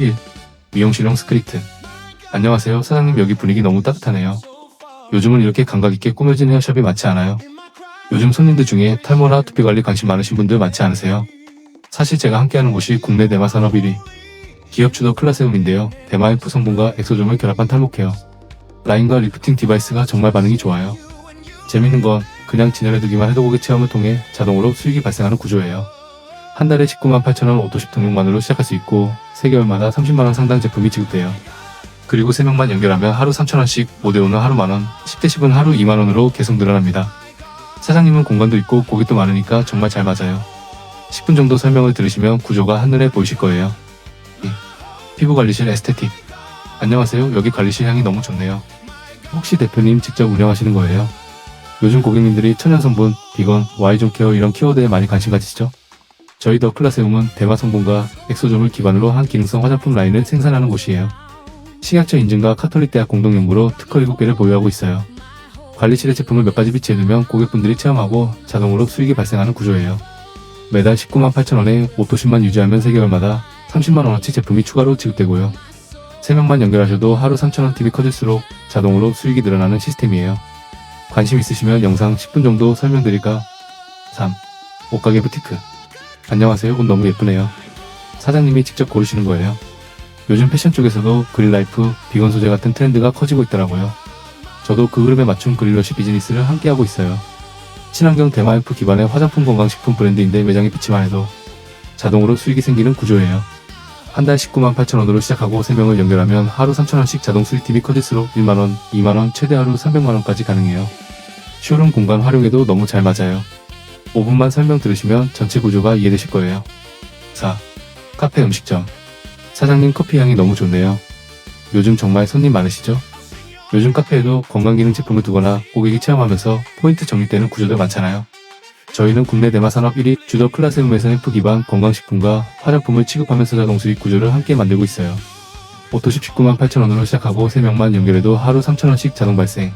1. 미용실용 스크립트. 안녕하세요. 사장님 여기 분위기 너무 따뜻하네요. 요즘은 이렇게 감각 있게 꾸며진 헤어샵이 많지 않아요. 요즘 손님들 중에 탈모나 두피 관리 관심 많으신 분들 많지 않으세요? 사실 제가 함께하는 곳이 국내 대마 산업 1위 기업 주도 클라세움인데요. 대마 F 성분과 엑소점을 결합한 탈모 케어 라인과 리프팅 디바이스가 정말 반응이 좋아요. 재밌는 건 그냥 진열해두기만 해도 고객 체험을 통해 자동으로 수익이 발생하는 구조예요. 한 달에 19만 8천원 오토십 등록만으로 시작할 수 있고 3개월마다 30만원 상당 제품이 지급돼요. 그리고 3명만 연결하면 하루 3천원씩 5대5는 하루 만원 10대 10은 하루 2만원으로 계속 늘어납니다. 사장님은 공간도 있고 고객도 많으니까 정말 잘 맞아요. 10분 정도 설명을 들으시면 구조가 한눈에 보이실 거예요. 예. 피부관리실 에스테틱 안녕하세요. 여기 관리실 향이 너무 좋네요. 혹시 대표님 직접 운영하시는 거예요? 요즘 고객님들이 천연성분, 비건, Y존 케어 이런 키워드에 많이 관심 가지시죠? 저희 더 클라세움은 대마 성분과 엑소점을 기반으로 한 기능성 화장품 라인을 생산하는 곳이에요. 식약처 인증과 카톨릭 대학 공동 연구로 특허 7개를 보유하고 있어요. 관리실에 제품을 몇 가지 비치해 두면 고객분들이 체험하고 자동으로 수익이 발생하는 구조예요. 매달 19만 8천원에 오토십만 유지하면 3개월마다 30만원어치 제품이 추가로 지급되고요. 3명만 연결하셔도 하루 3천원 팁이 커질수록 자동으로 수익이 늘어나는 시스템이에요. 관심 있으시면 영상 10분 정도 설명드릴까? 3. 옷가게 부티크 안녕하세요. 옷 너무 예쁘네요. 사장님이 직접 고르시는 거예요. 요즘 패션 쪽에서도 그린라이프, 비건 소재 같은 트렌드가 커지고 있더라고요. 저도 그 흐름에 맞춘 그린러시 비즈니스를 함께하고 있어요. 친환경 대마이프 기반의 화장품 건강식품 브랜드인데 매장에 비치만 해도 자동으로 수익이 생기는 구조예요. 한 달 19만 8천 원으로 시작하고 3명을 연결하면 하루 3천 원씩 자동 수익팀이 커질수록 1만 원, 2만 원, 최대 하루 300만 원까지 가능해요. 쇼룸 공간 활용에도 너무 잘 맞아요. 5분만 설명 들으시면 전체 구조가 이해되실 거예요. 4. 카페 음식점. 사장님 커피 향이 너무 좋네요. 요즘 정말 손님 많으시죠? 요즘 카페에도 건강기능 제품을 두거나 고객이 체험하면서 포인트 적립되는 구조들 많잖아요. 저희는 국내 대마 산업 1위 주더 클라세움에서 햄프 기반 건강식품과 화장품을 취급하면서 자동 수익 구조를 함께 만들고 있어요. 오토십 19만 8천원으로 시작하고 3명만 연결해도 하루 3천원씩 자동 발생.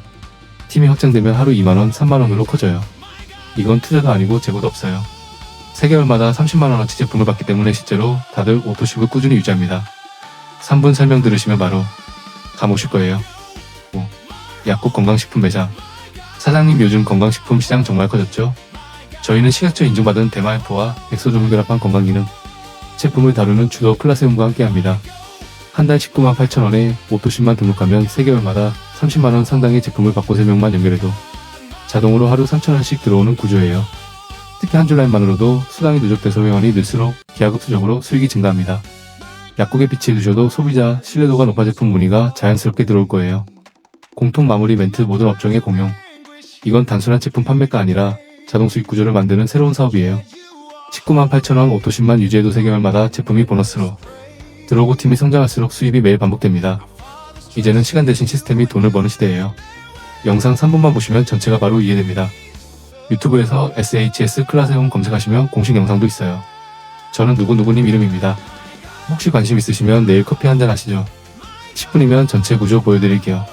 팀이 확장되면 하루 2만원, 3만원으로 커져요. 이건 투자도 아니고 재고도 없어요. 3개월마다 30만원어치 제품을 받기 때문에 실제로 다들 오토십을 꾸준히 유지합니다. 3분 설명 들으시면 바로 감 오실 거예요. 5. 약국 건강식품 매장. 사장님 요즘 건강식품 시장 정말 커졌죠? 저희는 식약처 인증받은 대마이프와 엑소점을 결합한 건강기능 제품을 다루는 주도 클라세움과 함께합니다. 한 달 19만 8천원에 오토십만 등록하면 3개월마다 30만원 상당의 제품을 받고 3명만 연결해도 자동으로 하루 3천원씩 들어오는 구조예요. 특히 한 줄 라인만으로도 수당이 누적돼서 회원이 늘수록 기하급수적으로 수익이 증가합니다. 약국에 비치해 두셔도 소비자 신뢰도가 높아 제품 문의가 자연스럽게 들어올 거예요. 공통 마무리 멘트 모든 업종의 공용. 이건 단순한 제품 판매가 아니라 자동 수익 구조를 만드는 새로운 사업이에요. 19만 8천원 오토십만 유지해도 3개월마다 제품이 보너스로 들어오고 팀이 성장할수록 수입이 매일 반복됩니다. 이제는 시간 대신 시스템이 돈을 버는 시대예요. 영상 3분만 보시면 전체가 바로 이해됩니다. 유튜브에서 SHS 클라세움 검색하시면 공식 영상도 있어요. 저는 누구누구님 이름입니다. 혹시 관심 있으시면 내일 커피 한잔 하시죠. 10분이면 전체 구조 보여드릴게요.